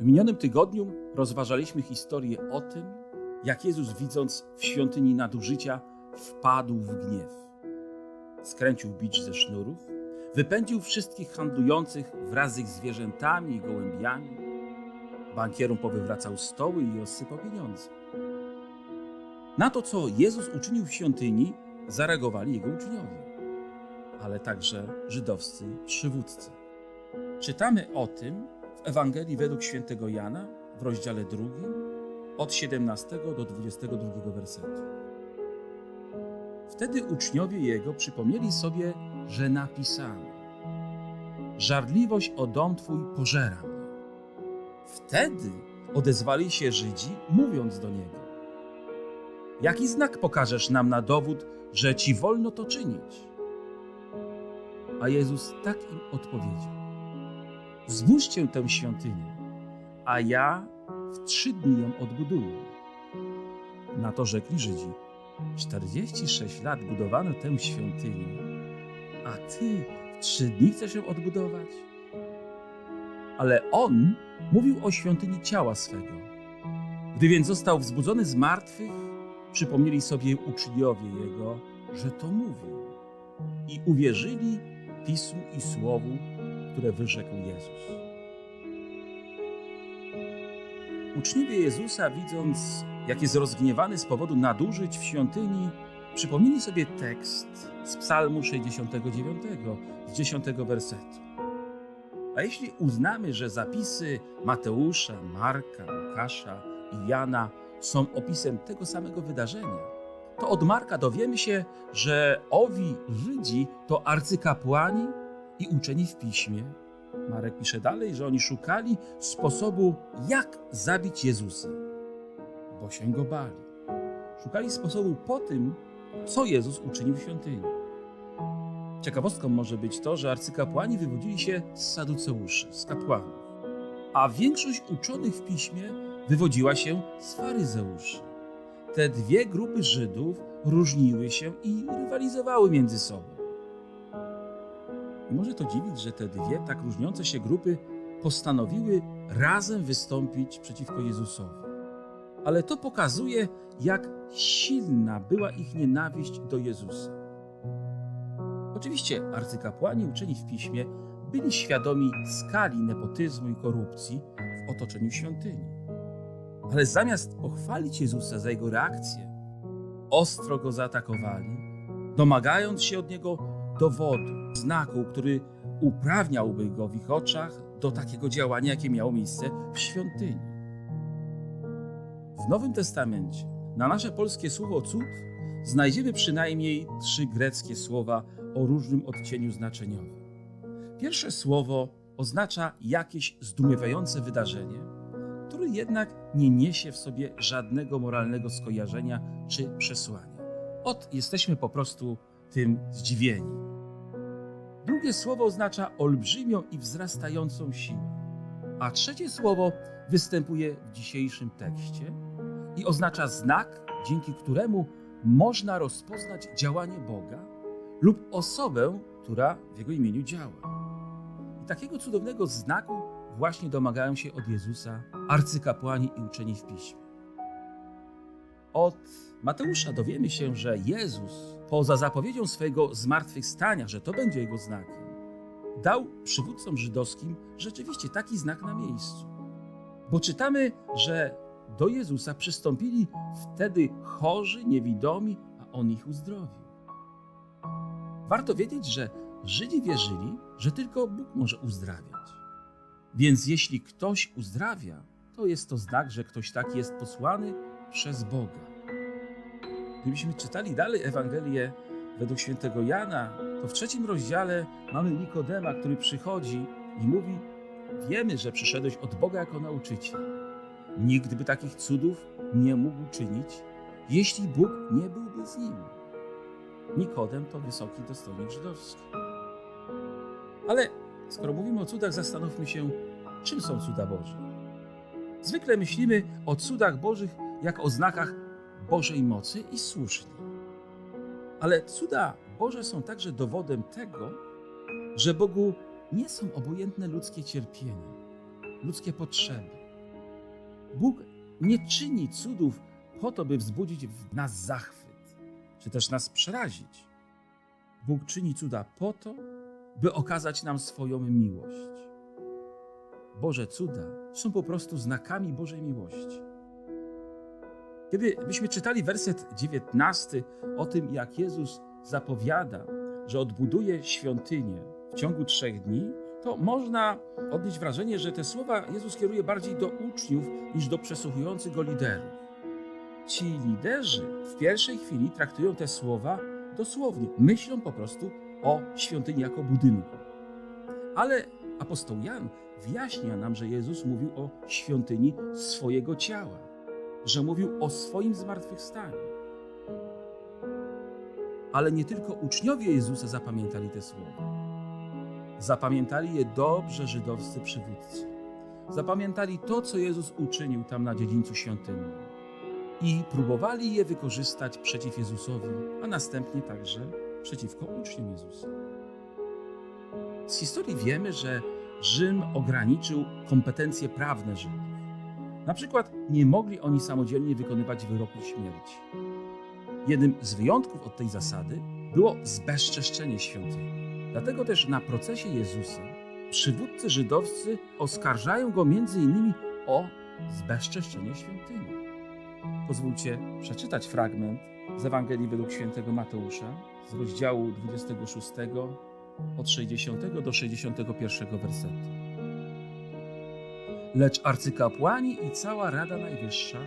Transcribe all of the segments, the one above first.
W minionym tygodniu rozważaliśmy historię o tym, jak Jezus, widząc w świątyni nadużycia, wpadł w gniew. Skręcił bicz ze sznurów, wypędził wszystkich handlujących wraz z ich zwierzętami i gołębiami. Bankierom powywracał stoły i rozsypał pieniądze. Na to, co Jezus uczynił w świątyni, zareagowali jego uczniowie, ale także żydowscy przywódcy. Czytamy o tym w Ewangelii według świętego Jana w rozdziale drugim od 17 do 22 wersetu. Wtedy uczniowie jego przypomnieli sobie, że napisano: Żarliwość o dom twój pożera mnie. Wtedy odezwali się Żydzi, mówiąc do niego: Jaki znak pokażesz nam na dowód, że ci wolno to czynić? A Jezus tak im odpowiedział: Zbóżcie tę świątynię, a ja w trzy dni ją odbuduję. Na to rzekli Żydzi: 46 lat budowano tę świątynię, a ty w trzy dni chcesz ją odbudować? Ale on mówił o świątyni ciała swego. Gdy więc został wzbudzony z martwych, przypomnieli sobie uczniowie jego, że to mówił i uwierzyli pismu i słowu, które wyrzekł Jezus. Uczniowie Jezusa, widząc, jak jest rozgniewany z powodu nadużyć w świątyni, przypomnieli sobie tekst z Psalmu 69, z 10 wersetu. A jeśli uznamy, że zapisy Mateusza, Marka, Łukasza i Jana są opisem tego samego wydarzenia, to od Marka dowiemy się, że owi Żydzi to arcykapłani i uczeni w piśmie. Marek pisze dalej, że oni szukali sposobu, jak zabić Jezusa, bo się go bali. Szukali sposobu po tym, co Jezus uczynił w świątyni. Ciekawostką może być to, że arcykapłani wywodzili się z saduceuszy, z kapłanów, a większość uczonych w piśmie wywodziła się z faryzeuszy. Te dwie grupy Żydów różniły się i rywalizowały między sobą. Może to dziwić, że te dwie tak różniące się grupy postanowiły razem wystąpić przeciwko Jezusowi. Ale to pokazuje, jak silna była ich nienawiść do Jezusa. Oczywiście arcykapłani uczeni w piśmie byli świadomi skali nepotyzmu i korupcji w otoczeniu świątyni. Ale zamiast pochwalić Jezusa za jego reakcję, ostro go zaatakowali, domagając się od niego dowodu, znaku, który uprawniałby go w ich oczach do takiego działania, jakie miało miejsce w świątyni. W Nowym Testamencie na nasze polskie słowo cud znajdziemy przynajmniej trzy greckie słowa o różnym odcieniu znaczeniowym. Pierwsze słowo oznacza jakieś zdumiewające wydarzenie, które jednak nie niesie w sobie żadnego moralnego skojarzenia czy przesłania. Ot, jesteśmy po prostu tym zdziwieni. Drugie słowo oznacza olbrzymią i wzrastającą siłę. A trzecie słowo występuje w dzisiejszym tekście i oznacza znak, dzięki któremu można rozpoznać działanie Boga lub osobę, która w Jego imieniu działa. I takiego cudownego znaku właśnie domagają się od Jezusa arcykapłani i uczeni w piśmie. Od Mateusza dowiemy się, że Jezus, poza zapowiedzią swojego zmartwychwstania, że to będzie jego znakiem, dał przywódcom żydowskim rzeczywiście taki znak na miejscu. Bo czytamy, że do Jezusa przystąpili wtedy chorzy, niewidomi, a on ich uzdrowił. Warto wiedzieć, że Żydzi wierzyli, że tylko Bóg może uzdrawiać. Więc jeśli ktoś uzdrawia, to jest to znak, że ktoś taki jest posłany przez Boga. Gdybyśmy czytali dalej Ewangelię według świętego Jana, to w trzecim rozdziale mamy Nikodema, który przychodzi i mówi: Wiemy, że przyszedłeś od Boga jako nauczyciel. Nikt by takich cudów nie mógł czynić, jeśli Bóg nie byłby z nim. Nikodem to wysoki dostojnik żydowski. Ale skoro mówimy o cudach, zastanówmy się, czym są cuda Boże. Zwykle myślimy o cudach Bożych jak o znakach Bożej mocy i słusznie. Ale cuda Boże są także dowodem tego, że Bogu nie są obojętne ludzkie cierpienia, ludzkie potrzeby, Bóg nie czyni cudów po to, by wzbudzić w nas zachwyt, czy też nas przerazić. Bóg czyni cuda po to, by okazać nam swoją miłość. Boże cuda są po prostu znakami Bożej miłości. Kiedy byśmy czytali werset 19 o tym, jak Jezus zapowiada, że odbuduje świątynię w ciągu trzech dni, to można odnieść wrażenie, że te słowa Jezus kieruje bardziej do uczniów niż do przesłuchujących go liderów. Ci liderzy w pierwszej chwili traktują te słowa dosłownie, myślą po prostu o świątyni jako budynku. Ale apostoł Jan wyjaśnia nam, że Jezus mówił o świątyni swojego ciała, że mówił o swoim zmartwychwstaniu. Ale nie tylko uczniowie Jezusa zapamiętali te słowa. Zapamiętali je dobrze żydowscy przywódcy. Zapamiętali to, co Jezus uczynił tam na dziedzińcu świątyni. I próbowali je wykorzystać przeciw Jezusowi, a następnie także przeciwko uczniom Jezusa. Z historii wiemy, że Rzym ograniczył kompetencje prawne Żydów. Na przykład nie mogli oni samodzielnie wykonywać wyroku śmierci. Jednym z wyjątków od tej zasady było zbezczeszczenie świątyni. Dlatego też na procesie Jezusa przywódcy żydowscy oskarżają go innymi o zbezczeszczenie świątyni. Pozwólcie przeczytać fragment z Ewangelii według świętego Mateusza z rozdziału 26 od 60 do 61 wersetu. Lecz arcykapłani i cała Rada Najwyższa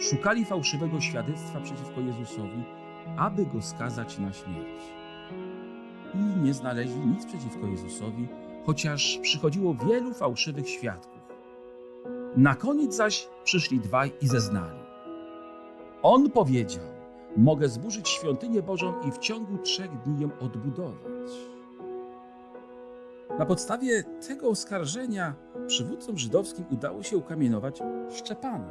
szukali fałszywego świadectwa przeciwko Jezusowi, aby go skazać na śmierć. I nie znaleźli nic przeciwko Jezusowi, chociaż przychodziło wielu fałszywych świadków. Na koniec zaś przyszli dwaj i zeznali. On powiedział: Mogę zburzyć świątynię Bożą i w ciągu trzech dni ją odbudować. Na podstawie tego oskarżenia przywódcom żydowskim udało się ukamienować Szczepana.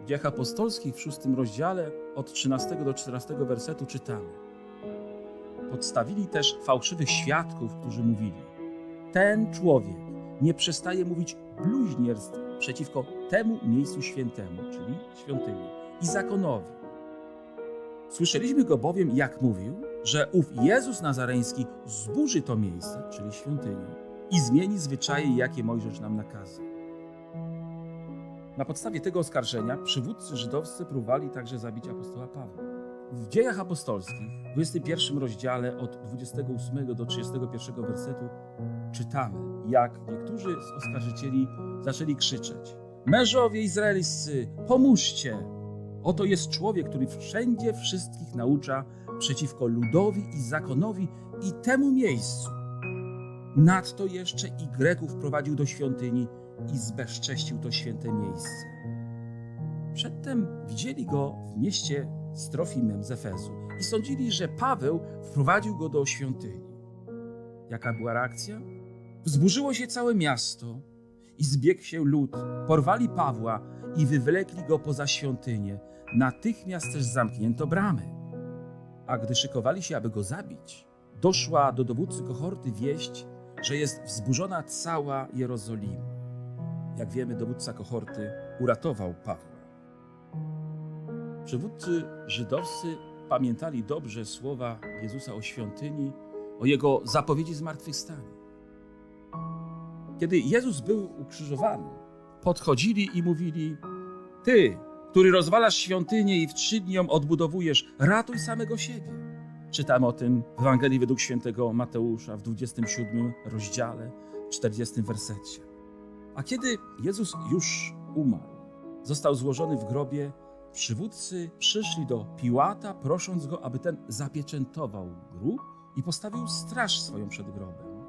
W dziejach apostolskich w szóstym rozdziale od 13 do 14 wersetu czytamy. Podstawili też fałszywych świadków, którzy mówili: Ten człowiek nie przestaje mówić bluźnierstw przeciwko temu miejscu świętemu, czyli świątyni, i zakonowi. Słyszeliśmy go bowiem, jak mówił, że ów Jezus Nazareński zburzy to miejsce, czyli świątynię, i zmieni zwyczaje, jakie Mojżesz nam nakazał. Na podstawie tego oskarżenia przywódcy żydowscy próbowali także zabić apostoła Pawła. W dziejach apostolskich, w 21 rozdziale od 28 do 31 wersetu czytamy, jak niektórzy z oskarżycieli zaczęli krzyczeć: Mężowie izraelscy, pomóżcie! Oto jest człowiek, który wszędzie wszystkich naucza przeciwko ludowi i zakonowi i temu miejscu. Nadto jeszcze i Greków prowadził do świątyni i zbezcześcił to święte miejsce. Przedtem widzieli go w mieście Strofimem z Efezu i sądzili, że Paweł wprowadził go do świątyni. Jaka była reakcja? Wzburzyło się całe miasto i zbiegł się lud. Porwali Pawła i wywlekli go poza świątynię. Natychmiast też zamknięto bramy. A gdy szykowali się, aby go zabić, doszła do dowódcy kohorty wieść, że jest wzburzona cała Jerozolima. Jak wiemy, dowódca kohorty uratował Pawła. Przywódcy żydowscy pamiętali dobrze słowa Jezusa o świątyni, o jego zapowiedzi zmartwychwstania. Kiedy Jezus był ukrzyżowany, podchodzili i mówili: Ty, który rozwalasz świątynię i w trzy dni ją odbudowujesz, ratuj samego siebie. Czytam o tym w Ewangelii według świętego Mateusza w 27 rozdziale, 40 wersecie. A kiedy Jezus już umarł, został złożony w grobie, przywódcy przyszli do Piłata, prosząc go, aby ten zapieczętował grób i postawił straż swoją przed grobem.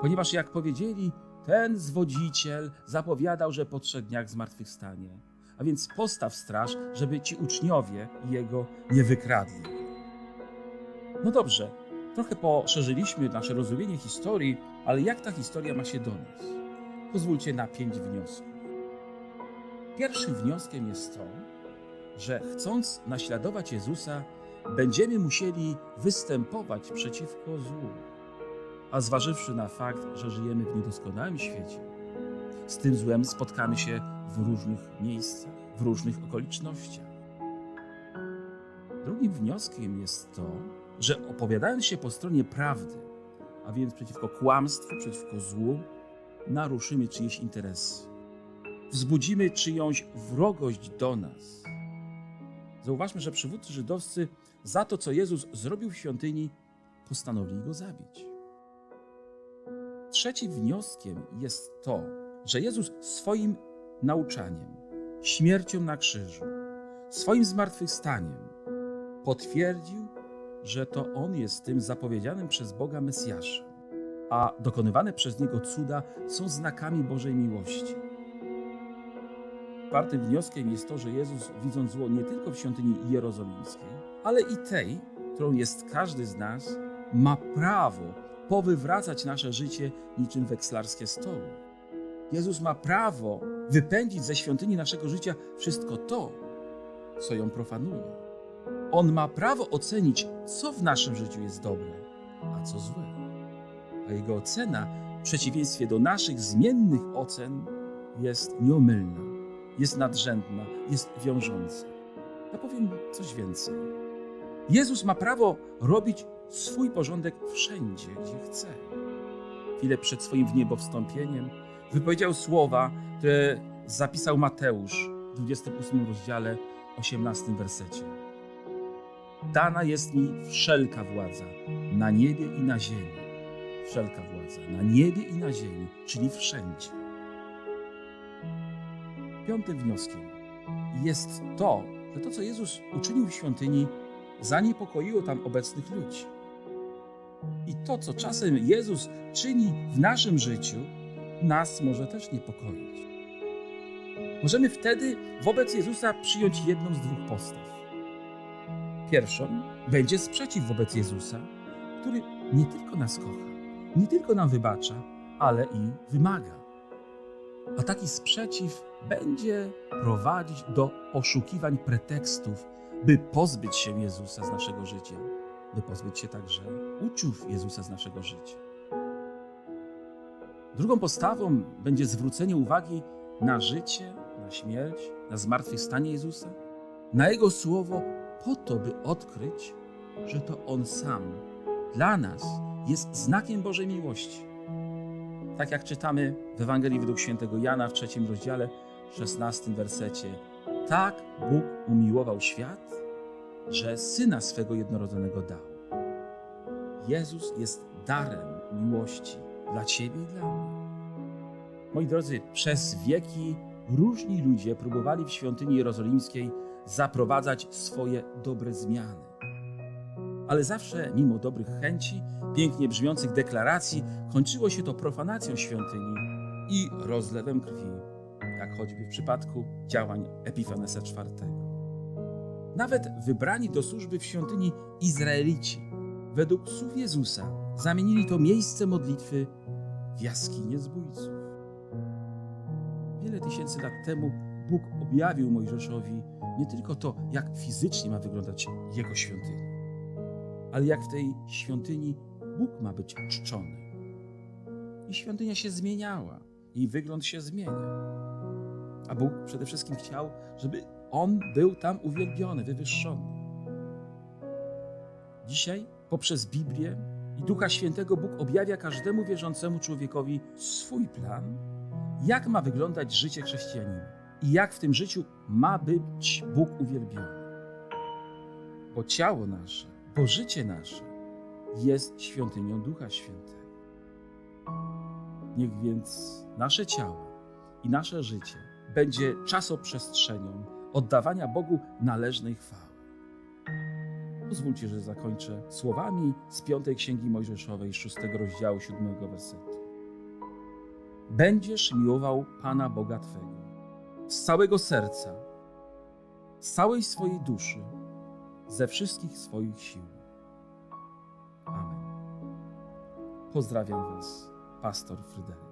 Ponieważ, jak powiedzieli, ten zwodziciel zapowiadał, że po trzech dniach zmartwychwstanie. A więc postaw straż, żeby ci uczniowie jego nie wykradli. No dobrze, trochę poszerzyliśmy nasze rozumienie historii, ale jak ta historia ma się do nas? Pozwólcie na pięć wniosków. Pierwszym wnioskiem jest to, że chcąc naśladować Jezusa, będziemy musieli występować przeciwko złu. A zważywszy na fakt, że żyjemy w niedoskonałym świecie, z tym złem spotkamy się w różnych miejscach, w różnych okolicznościach. Drugim wnioskiem jest to, że opowiadając się po stronie prawdy, a więc przeciwko kłamstwu, przeciwko złu, naruszymy czyjeś interesy. Wzbudzimy czyjąś wrogość do nas. Zauważmy, że przywódcy żydowscy za to, co Jezus zrobił w świątyni, postanowili go zabić. Trzecim wnioskiem jest to, że Jezus swoim nauczaniem, śmiercią na krzyżu, swoim zmartwychwstaniem potwierdził, że to On jest tym zapowiedzianym przez Boga Mesjaszem, a dokonywane przez Niego cuda są znakami Bożej miłości. Czwartym wnioskiem jest to, że Jezus, widząc zło nie tylko w świątyni jerozolimskiej, ale i tej, którą jest każdy z nas, ma prawo powywracać nasze życie niczym wekslarskie stoły. Jezus ma prawo wypędzić ze świątyni naszego życia wszystko to, co ją profanuje. On ma prawo ocenić, co w naszym życiu jest dobre, a co złe. A jego ocena, w przeciwieństwie do naszych zmiennych ocen, jest nieomylna, jest nadrzędna, jest wiążąca. Ja powiem coś więcej. Jezus ma prawo robić swój porządek wszędzie, gdzie chce. Chwilę przed swoim wniebowstąpieniem wypowiedział słowa, które zapisał Mateusz w 28 rozdziale, 18 wersecie. Dana jest mi wszelka władza na niebie i na ziemi. Wszelka władza na niebie i na ziemi, czyli wszędzie. Piątym wnioskiem jest to, że to, co Jezus uczynił w świątyni, zaniepokoiło tam obecnych ludzi. I to, co czasem Jezus czyni w naszym życiu, nas może też niepokoić. Możemy wtedy wobec Jezusa przyjąć jedną z dwóch postaw. Pierwszą będzie sprzeciw wobec Jezusa, który nie tylko nas kocha, nie tylko nam wybacza, ale i wymaga. A taki sprzeciw będzie prowadzić do poszukiwań pretekstów, by pozbyć się Jezusa z naszego życia, by pozbyć się także uczuł Jezusa z naszego życia. Drugą postawą będzie zwrócenie uwagi na życie, na śmierć, na zmartwychwstanie Jezusa, na Jego słowo, po to, by odkryć, że to On sam dla nas jest znakiem Bożej miłości. Tak jak czytamy w Ewangelii według świętego Jana w trzecim rozdziale, 16 wersecie. Tak Bóg umiłował świat, że Syna swego jednorodzonego dał. Jezus jest darem miłości dla Ciebie i dla mnie. Moi drodzy, przez wieki różni ludzie próbowali w świątyni jerozolimskiej zaprowadzać swoje dobre zmiany. Ale zawsze, mimo dobrych chęci, pięknie brzmiących deklaracji, kończyło się to profanacją świątyni i rozlewem krwi, jak choćby w przypadku działań Epifanesa IV. Nawet wybrani do służby w świątyni Izraelici, według słów Jezusa, zamienili to miejsce modlitwy w jaskinię zbójców. Wiele tysięcy lat temu Bóg objawił Mojżeszowi nie tylko to, jak fizycznie ma wyglądać jego świątynia, ale jak w tej świątyni Bóg ma być czczony. I świątynia się zmieniała, jej wygląd się zmienia. A Bóg przede wszystkim chciał, żeby On był tam uwielbiony, wywyższony. Dzisiaj poprzez Biblię i Ducha Świętego Bóg objawia każdemu wierzącemu człowiekowi swój plan, jak ma wyglądać życie chrześcijanina i jak w tym życiu ma być Bóg uwielbiony. Bo ciało nasze, bo życie nasze jest świątynią Ducha Świętego. Niech więc nasze ciało i nasze życie będzie czasoprzestrzenią oddawania Bogu należnej chwały. Pozwólcie, że zakończę słowami z piątej księgi Mojżeszowej, szóstego rozdziału, siódmego wersetu. Będziesz miłował Pana Boga Twego z całego serca, z całej swojej duszy, ze wszystkich swoich sił. Amen. Pozdrawiam Was, pastor Fryderyk.